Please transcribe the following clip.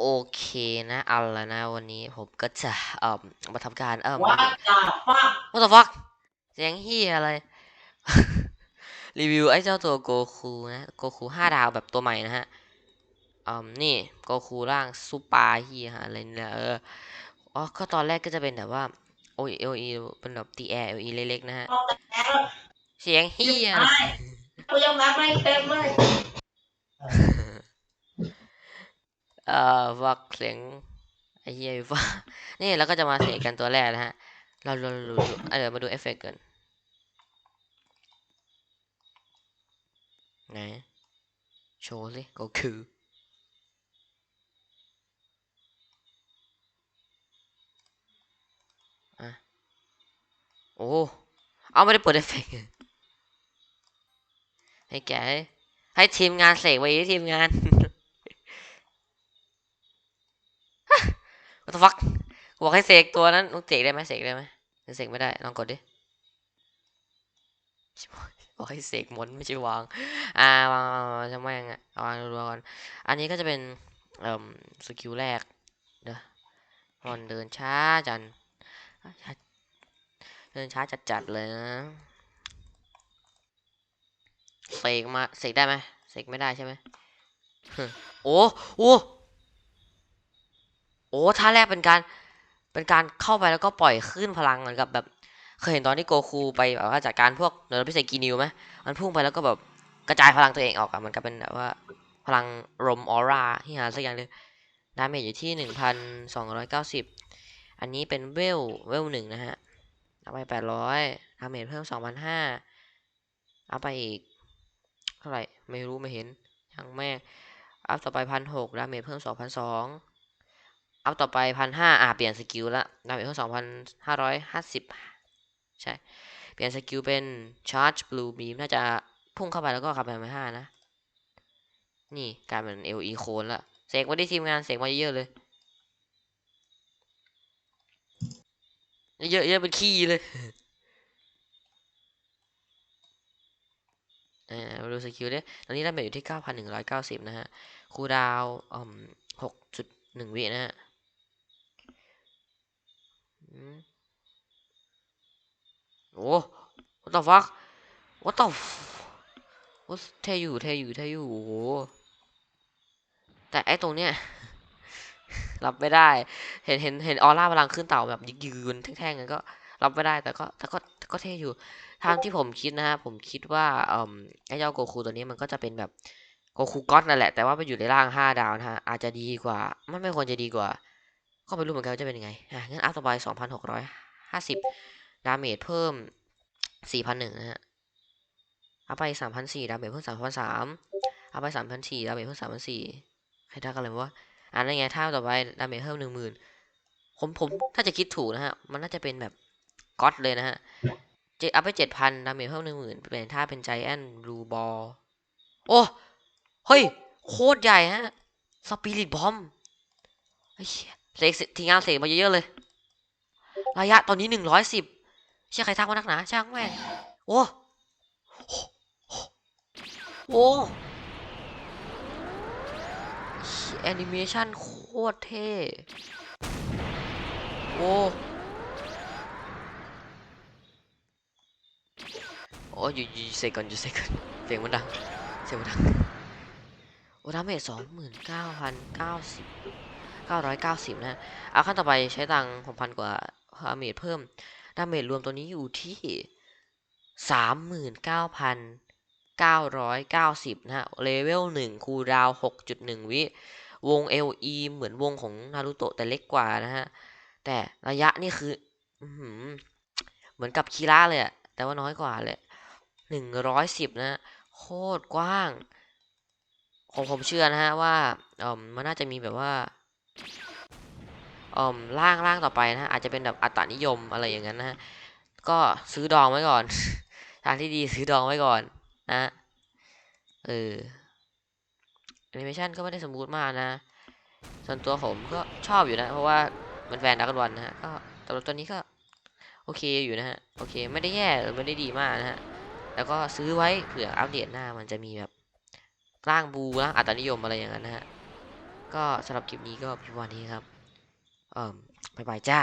โอเคนะเอาละนะวันนี้ผมก็จะเอ่อมาทำการเอ่อว่าจะฟัก What the fuck เสียงเฮียอะไร รีวิวไอ้เจ้าตัวโกคูนะโกคูห้าดาวแบบตัวใหม่นะฮะอืมนี่โกคูร่างซูปาเฮียอะไรเนี่ยเอออ๋อก็ตอนแรกก็จะเป็นแบบว่าโอเอลีเป็นแบบตีแอร์เอลีเล็กๆนะฮะพอแต่แล้วเสียงเฮียไม่กูยังนับไม่เต็มเลย เอ่อวักเสียงไอ้เหี้ยว่านี่แล้วก็จะมาเสกกันตัวแรกนะฮะ เราเราเราดูเออมาดูเอฟเฟกต์กันไหนโชว์สิก็คืออะโอ้ เอาไม่ได้เปิดเอฟเฟกต์ให้แกให้ทีมงานเสกไว้ทีมงาน What the fuck บอกให้เสกตัวนั้นต้องเสกได้ไหมเสกได้ไหมเสกไม่ได้ลองกดดิบอกให้เสกหมนไม่ใช่วาง อ่าวางจะไม่ยังอะวางรัวก่อนอันนี้ก็จะเป็นเอ่อสกิลแรกเด้อรอนเดินช้าจันเดินช้าจัดๆเลยนะเสกมาเสกได้ไหมเสกไม่ได้ใช่ไหมโอ้โอ้ โอ้ท่าแรกเป็นการ เป็นการเข้าไปแล้วก็ปล่อยขึ้นพลังเหมือนกับแบบ เคยเห็นตอนที่โกคูไปแบบว่าจัดการพวกเนรพิเศษกีนิวไหมมันพุ่งไปแล้วก็แบบกระจายพลังตัวเองออกอะมันก็เป็นแบบว่าพลังลมออร่าที่หาสักอย่างเลยดาเมจอยู่ที่หนึ่งพันสองร้อยเก้าสิบอันนี้เป็นเวลเวลหนึ่งนะฮะเอาไปแปดร้อยดาเมจเพิ่มสองพันห้าเอาไปอีกเท่าไหร่ไม่รู้ไม่เห็นยังแม่อัพต่อไปพันหกดาเมจเพิ่มสองพันสอง อัพต่อไปพันห้าอ่าเปลี่ยนสกิลละดาเมจเพิ่มสองพันห้าร้อยห้าสิบใช่ เปลี่ยนสกิลเป็น charge blue beam น่าจะพุ่งเข้าไปแล้วก็ขับไปมาห้านะ นี่กลายเป็น LE โคนละเสกมาที่ทีมงานเสกมาเยอะเลย เยอะเยอะเป็นขี้เลยเออมาดูสกิลดิตอนนี้ดาเมจอยู่ที่ 9,190 นะฮะ คูดาวน์อืม6.1 วินะฮะอืม โอ้ what the fuck what the f- what เทอยู่เทอยู่เทอยู่โอ้โหแต่ไอ้ตรงเนี้ยรับไม่ได้ เห็นเห็นเห็นออร่าพลังขึ้นเต่าแบบยืนแท่งๆกันก็รับไม่ได้แต่ก็แต่ก็แต่ก็เท่อยู่ทางที่ผมคิดนะฮะผมคิดว่าเอ่อไอ้เจ้าโกคูตัวนี้มันก็จะเป็นแบบโกคูก็อตนั่นแหละแต่ว่าไปอยู่ในร่างห้าดาวนะฮะอาจจะดีกว่า มันไม่ควรจะดีกว่า ก็ไม่รู้เหมือนกันว่าจะเป็นยังไงอะงั้นอัพต่อไปสองพันหกร้อยห้าสิบ ดาเมจเพิ่มสี่พันหนึ่งนะฮะเอาไปสามพันสี่ดาเมจเพิ่มสามพันสามเอาไปสามพันสี่ดาเมจเพิ่มสามพันสี่ใครทักกันเลยวะอ่านั่นไงท่าต่อไปดาเมจเพิ่มหนึ่งหมื่นผมผมถ้าจะคิดถูกนะฮะ มันน่าจะเป็นแบบก็อตเลยนะฮะเจอัพไปเจ็ดพันดาเมจเพิ่มหนึ่งหมื่นเปลี่ยนท่าเป็นใจแอนรูบอลโอ้เฮ้ย โคตรใหญ่ฮะสปิริตบอมเหี้ยเสกทีงานเสกมาเยอะๆเลย ระยะตอนนี้หนึ่งร้อยสิบ เชื่อใครทักมานักหนาช่างแม่งโอ้โอ้แอนิเมชันโคตรเท่โอ้โอ้ยอยู่ยู่เสกก่อนอยู่เสกก่อนเสียงมันดังเสียงมันดังโอ้ดาเมจสองหมื่นเก้าพันเก้าสิบเก้าร้อยเก้าสิบนะเอาขั้นต่อไปใช้ตังหกพันกว่าดาเมจเพิ่ม ดาเมจรวมตัวนี้อยู่ที่สามหมื่นเก้าพันเก้าร้อยเก้าสิบนะฮะ เลเวลหนึ่งคูดาวหกจุดหนึ่งวิ วง LE เหมือนวงของนารูโตะแต่เล็กกว่านะฮะ แต่ระยะนี่คืออเหมือนกับคีระเลยอะแต่ว่าน้อยกว่าเลยหนึ่งร้อยสิบนะ โคตรกว้าง ผมผมเชื่อนะฮะว่าเออมันน่าจะมีแบบว่า อ่อร่างร่างต่อไปนะฮะอาจจะเป็นแบบอัตานิยมอะไรอย่างนั้นนะฮะก็ซื้อดองไว้ก่อนทางที่ดีซื้อดองไว้ก่อนนะเออแอนิเมชันก็ไม่ได้สมูทมากนะ ส่วนตัวผมก็ชอบอยู่นะ เพราะว่ามันแฟนดักวันนะฮะก็สำหรับตัวนี้ก็โอเคอยู่นะฮะโอเค ไม่ได้แย่หรือไม่ได้ดีมากนะฮะแล้วก็ซื้อไว้เผื่ออัปเดตหน้ามันจะมีแบบร่างบูร่างอัตนิยมอะไรอย่างนั้นนะฮะก็สำหรับคลิปนี้ก็พี่วันนี้ครับ เอ่มบ๊ายบายจ้า